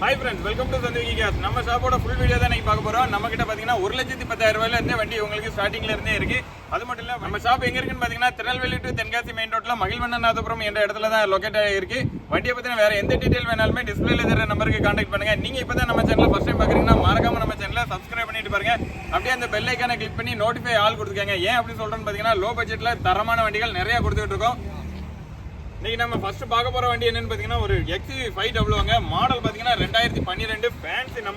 Hi friends welcome to சந்தேகி cars நம்ம ஷாப்போட ஃபுல் வீடியோ தான் நீங்கள் பார்க்க போகிறோம் நம்ம கிட்ட பார்த்தீங்கன்னா ஒரு லட்சத்தி பத்தாயிரம் ரூபாயிலேருந்தே வண்டி உங்களுக்கு ஸ்டார்டிங்ல இருந்தே இருக்கு. அது மட்டும் இல்லை நம்ம ஷாப் எங்கே இருக்குன்னு பார்த்தீங்கன்னா திருநெல்வேலி டு தென்காசி மெயின் ரோட்டில் மகிழ்வண்ணநாதபுரம் என்ற இடத்துல தான் லொகேட் ஆகிருக்கு வண்டியை பற்றின வேறு எந்த டீட்டெயில் வேணாலுமே டிஸ்பிளேல தர நம்பருக்கு பண்ணுங்கள் நீங்கள் இப்போ தான் நம்ம சேனலில் ஃபஸ்ட் டைம் பார்க்குறீங்கன்னா மறக்காம நம்ம சேனலை சப்ஸ்கிரைப் பண்ணிட்டு பாருங்க. அப்படியே அந்த பெல் ஐக்கானை கிளிக் பண்ணி நோட்டிஃபை ஆள் கொடுத்துருக்காங்க ஏன் அப்படி சொல்கிறேன்னு பார்த்தீங்கன்னா லோ பட்ஜெட்ல தரமான வண்டிகள் நிறைய கொடுத்துட்டு இருக்கோம். இன்னைக்கு நம்ம ஃபர்ஸ்ட் பார்க்க போற வண்டி என்னன்னு பாத்தீங்கன்னா ஒரு எக்ஸி ஃபைவ் டபுள்வாங்க மாடல் பாத்தீங்கன்னா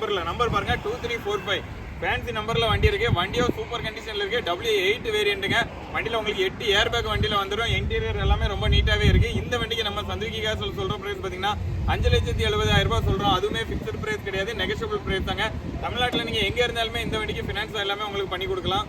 நம்பர்ல நம்பர் பாருங்க two three four five fancy நம்பர்ல வண்டி இருக்கு. வண்டியோ சூப்பர் கண்டிஷன்ல இருக்கு. டபிள்யூ எயிட் வேரியண்ட்டுங்க வண்டியில உங்களுக்கு எட்டு ஏர் பேக் வண்டியில வந்துடும் இன்டீரியர் எல்லாமே ரொம்ப நீட்டாவே இருக்கு. இந்த வண்டிக்கு நம்ம சந்துக்கி காசு சொல்ற பிரைஸ் பாத்தீங்கன்னா அஞ்சு லட்சத்தி எழுபதாயிரம் ரூபாய் சொல்றோம். அதுவுமே ஃபிக்ஸ்ட் பிரைஸ் கிடையாது. நெகஷியபிள் பிரைஸ் தாங்க. தமிழ்நாட்டில் நீங்க எங்க இருந்தாலுமே இந்த வண்டிக்கு ஃபினான்ஸ் எல்லாமே உங்களுக்கு பண்ணி கொடுக்கலாம்.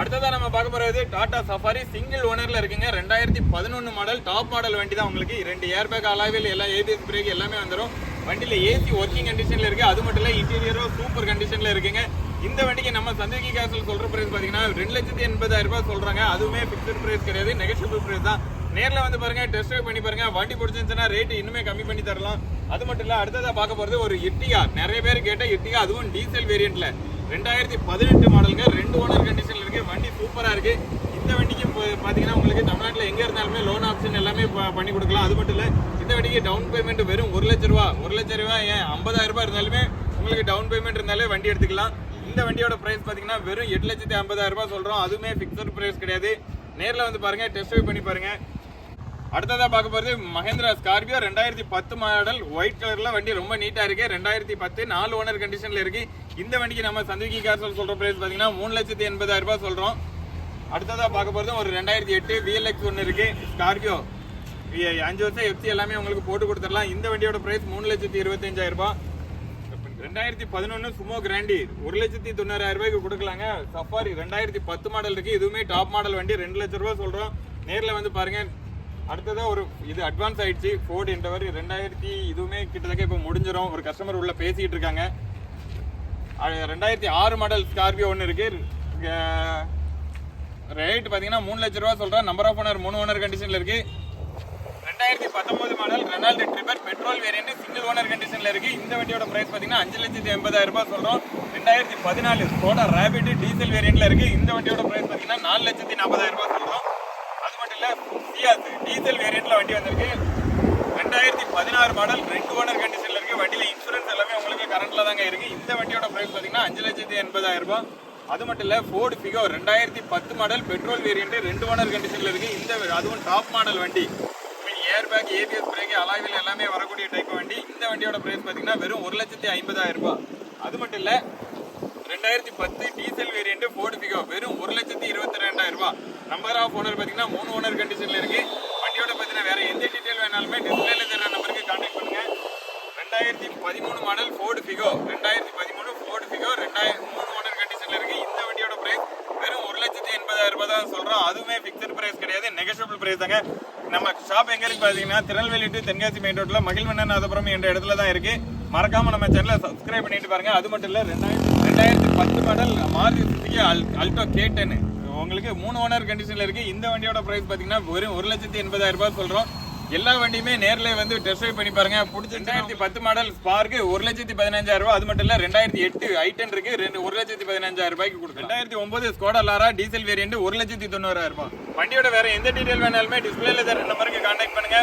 அடுத்ததாக நம்ம பார்க்க போறது டாடா சஃபாரி சிங்கிள் ஓனர்ல இருக்குங்க. ரெண்டாயிரத்தி பதினொன்று மாடல் டாப் மாடல் வண்டி தான் உங்களுக்கு ரெண்டு ஏர் பேக் அலாவில் எல்லாம் ஏபிஎஸ் பிரேக் எல்லாமே வந்துடும் வண்டியில் ஏசி ஒர்க்கிங் கண்டிஷன்ல இருக்கு. அது மட்டும் இல்ல இன்டீரியரும் சூப்பர் கண்டிஷன்ல இருக்குங்க. இந்த வண்டிக்கு நம்ம சந்தேகி கேஸில் சொல்ற பிரைஸ் பார்த்தீங்கன்னா ரெண்டு லட்சத்தி எண்பதாயிரம் ரூபாய் சொல்றாங்க. அதுவுமே பிக்சட் பிரைஸ் கிடையாது. நெகஷியபிள் பிரைஸ் தான். நேரில் வந்து பாருங்க டெஸ்ட் ட்ரைவ் பண்ணி பாருங்க. வண்டி பிடிச்சிருந்துச்சுன்னா ரேட் இன்னுமே கம்மி பண்ணி தரலாம். அது மட்டும் இல்ல அடுத்ததா பார்க்க போறது ஒரு இட்டிகா நிறைய பேர் கேட்ட இட்டிகா அதுவும் டீசல் வேரியன்ட்ல ரெண்டாயிரத்தி பதினெட்டு மாடலுங்க ரெண்டு ஓனர் கண்டிஷன்ல இருக்கு வண்டி சூப்பரா இருக்கு. இந்த வண்டிக்கு பா- பாத்தீங்கன்னா உங்களுக்கு தமிழ்நாட்டில் எங்க இருந்தாலுமே லோன் ஆப்ஷன் எல்லாமே பண்ணி கொடுக்கலாம். அது மட்டும் இல்ல இந்த வண்டிக்கு டவுன் பேமெண்ட் வெறும் ஒரு லட்ச ரூபா ஒரு லட்ச ரூபாய் ஏன் ஐம்பதாயிரம் ரூபாய் இருந்தாலுமே உங்களுக்கு டவுன் பேமெண்ட் இருந்தாலே வண்டி எடுத்துக்கலாம். இந்த வண்டியோட பிரைஸ் பாத்தீங்கன்னா வெறும் எட்டு லட்சத்தி ஐம்பதாயிரம் ரூபாய் சொல்றோம். அதுவுமே பிக்சட் பிரைஸ் கிடையாது. நேரில் வந்து பாருங்க டெஸ்ட் ட்ரைவ் பண்ணி பாருங்க. அடுத்ததாக பார்க்க போகிறது மகேந்திரா ஸ்கார்பியோ. ரெண்டாயிரத்தி பத்து மாடல் ஒயிட் கலரில் வண்டி ரொம்ப நீட்டாக இருக்குது ரெண்டாயிரத்தி பத்து நாலு ஓனர் கண்டிஷனில் இருக்குது இந்த வண்டிக்கு நம்ம சந்திக்கி கார் சொல்கிற ப்ரைஸ் பார்த்தீங்கன்னா மூணு லட்சத்தி எண்பதாயிரம் ரூபாய் சொல்கிறோம் அடுத்ததாக பார்க்க போகிறது ஒரு ரெண்டாயிரத்தி எட்டு விஎல்எக்ஸ் ஒன்று இருக்குது ஸ்கார்பியோ அஞ்சு வருஷம் எஃப்சி எல்லாமே உங்களுக்கு போட்டு கொடுத்துடலாம். இந்த வண்டியோட ப்ரைஸ் மூணு லட்சத்தி இருபத்தஞ்சாயிரம் ரூபாய். ரெண்டாயிரத்தி பதினொன்று சுமோ கிராண்டி ஒரு லட்சத்தி தொண்ணூறாயிரம் ரூபாய்க்கு கொடுக்கலாங்க. சஃபாரி ரெண்டாயிரத்தி பத்து மாடல் இருக்குது இதுவுமே டாப் மாடல் வண்டி. ரெண்டு லட்ச ரூபா சொல்கிறோம் நேரில் வந்து பாருங்கள் அடுத்ததாக ஒரு இது அட்வான்ஸ் ஆயிடுச்சு. ஃபோர்டு என்றவர் ரெண்டாயிரத்தி இதுவுமே கிட்டத்தட்ட இப்போ முடிஞ்சிடும் ஒரு கஸ்டமர் உள்ள பேசிக்கிட்டு இருக்காங்க. ரெண்டாயிரத்தி ஆறு மாடல் ஸ்கார்பியோ ஒன்று இருக்கு. ரேட் பார்த்தீங்கன்னா மூணு லட்ச ரூபா சொல்கிறேன் நம்பர் ஆஃப் ஓனர் மூணு ஓனர் கண்டிஷனில் இருக்கு. ரெண்டாயிரத்தி பத்தொன்பது model Renault Triber petrol variant single owner கண்டிஷனில் இருக்கு. இந்த வண்டியோட ப்ரைஸ் பார்த்தீங்கன்னா அஞ்சு லட்சத்தி எண்பதாயிரம் ரூபாய் சொல்கிறோம் ரெண்டாயிரத்தி பதினாலு ஸ்கோடா ரேபிட் டீசல் வேரியன்ட்ல இருக்கு. இந்த வண்டியோட ப்ரைஸ் பார்த்தீங்கன்னா நாலு லட்சத்தி நாற்பதாயிரம் ரூபாய் சொல்றோம் அது டீசல் வேரியண்ட்டில் வண்டி வந்திருக்கு. ரெண்டாயிரத்தி பதினாறு மாடல் ரெண்டு ஓனர் கண்டிஷன்ல இருக்கு. வண்டியில இன்சூரன்ஸ் எல்லாமே உங்களுக்கு கரண்ட்ல தாங்க இருக்கு. இந்த வண்டியோட பிரைஸ் பார்த்தீங்கன்னா அஞ்சு லட்சத்தி எண்பதாயிரம் ரூபாய். அது மட்டும் இல்லை ஃபோர்டு ஃபிகோ ரெண்டாயிரத்தி பத்து மாடல் பெட்ரோல் வேரியன்ட் ரெண்டு ஓனர் கண்டிஷன்ல இருக்கு. இந்த அதுவும் டாப் மாடல் வண்டி. Air bag ABS brake alloy wheel எல்லாமே வரக்கூடிய டைப் வண்டி. இந்த வண்டியோட பிரைஸ் பார்த்தீங்கன்னா வெறும் ஒரு லட்சத்தி ஐம்பதாயிரம் ரூபாய். அது மட்டும் இல்லை ரெண்டாயிரத்தி பத்து டீசல் வேரியண்ட் ஃபோர்டு பிகோ வெறும் ஒரு லட்சத்தி இருபத்தி ரெண்டாயிரம் ரூபாய். நம்பர் ஆஃப் ஓனர் பார்த்தீங்கன்னா மூணு ஓனர் கண்டிஷன்ல இருக்கு. வண்டியோட பற்றின வேற எந்த டீட்டெயில் வேணாலுமே டிஸ்பிளேல தர நம்பருக்கு கான்டாக்ட் பண்ணுங்க. ரெண்டாயிரத்தி பதிமூணு மாடல் ஃபோர்டு ஃபிகோ ரெண்டாயிரத்தி பதிமூணு ஃபோர்டு ஃபிகோ ரெண்டாயிரம் மூணு ஓனர் கண்டிஷனில் இருக்கு. இந்த வண்டியோட பிரைஸ் வெறும் ஒரு லட்சத்தி எண்பதாயிரம் ரூபாய் தான் சொல்றோம். அதுவுமே ஃபிக்ஸட் பிரைஸ் கிடையாது. நெகஷியபிள் பிரைஸ் தாங்க. நம்ம ஷாப் எங்களுக்கு பார்த்தீங்கன்னா பாத்தீங்கன்னா திருநெல்வேலி டு தென்காசி மெயின் ரோட்ல மகிழ்வண்ணநாதபுரம் என்ற இடத்துல தான் இருக்கு. மறக்காம நம்ம சேனலை சப்ஸ்கிரைப் பண்ணிட்டு பாருங்க. அது மட்டும் இல்ல ரெண்டாயிரத்தி ரெண்டாயிரத்தி பத்து மாடல் மாருதி அல் அல்டோ கே டென்னு உங்களுக்கு மூணு ஓனர் கண்டிஷன்ல இருக்கு. இந்த வண்டியோட பிரைஸ் பாத்தீங்கன்னா வெறும் ஒரு லட்சத்தி எண்பதாயிரம் ரூபாய் சொல்றோம். எல்லா வண்டியுமே நேர்ல வந்து டெஸ்ட் ட்ரைவ் பண்ணி பாருங்க. பிடிச்ச ரெண்டாயிரத்தி பத்து மாடல் ஸ்பார்க் ஒரு லட்சத்தி பதினஞ்சாயிரம் ரூபாய். அது மட்டும் இல்ல ரெண்டாயிரத்தி எட்டு ஐட்டன் இருக்கு. ரெண்டு ஒரு லட்சத்தி பதினஞ்சாயிரம் ரூபாய்க்கு கொடுக்கும் ரெண்டாயிரத்தி ஒன்பது ஸ்கோடா லாரா டீசல் வேரியன்ட் ஒரு லட்சத்தி தொண்ணூறாயிரம் ரூபாய். வண்டியோட வேற எந்த டீடைல் வேணாலுமே டிஸ்பிளேல தர நம்பருக்கு கான்டாக்ட் பண்ணுங்க.